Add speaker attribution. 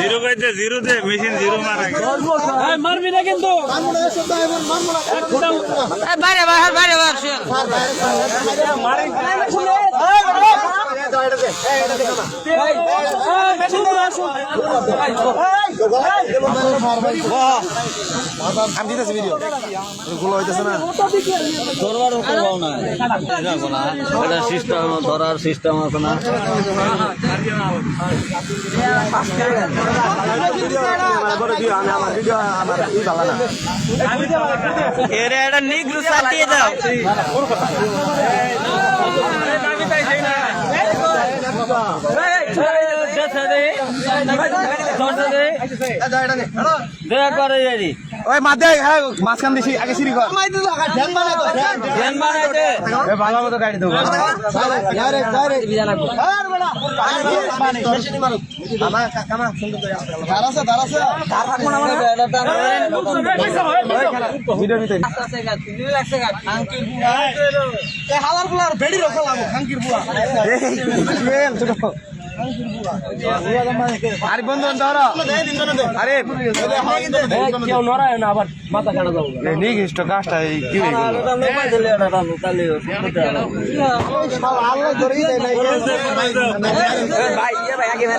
Speaker 1: Zero কইতে zero দে machine zero মারা
Speaker 2: মারবি না কিন্তু
Speaker 3: বাইরে বাইরে বাইরে বাইরে
Speaker 4: আমি দিতেছি ভিডিও গুলো হইতেছে না
Speaker 5: ধরবার সিস্টেম ধরার সিস্টেম আছে না
Speaker 4: ভালো না
Speaker 3: নিগ্রু সাটিয়ে দাও।
Speaker 4: দে একবার ওই মাঝে হ্যাঁ মাঝখান দিছি আগে সিঁড়ি কর এ ভালো মতো গাড়ি দেবো নিতে আরে বন্ধু ধরো। আরে
Speaker 2: কেউ নড়ায় না আবার মাথা কাটা যাব।
Speaker 4: নিক কাজটা কি
Speaker 3: ভাই।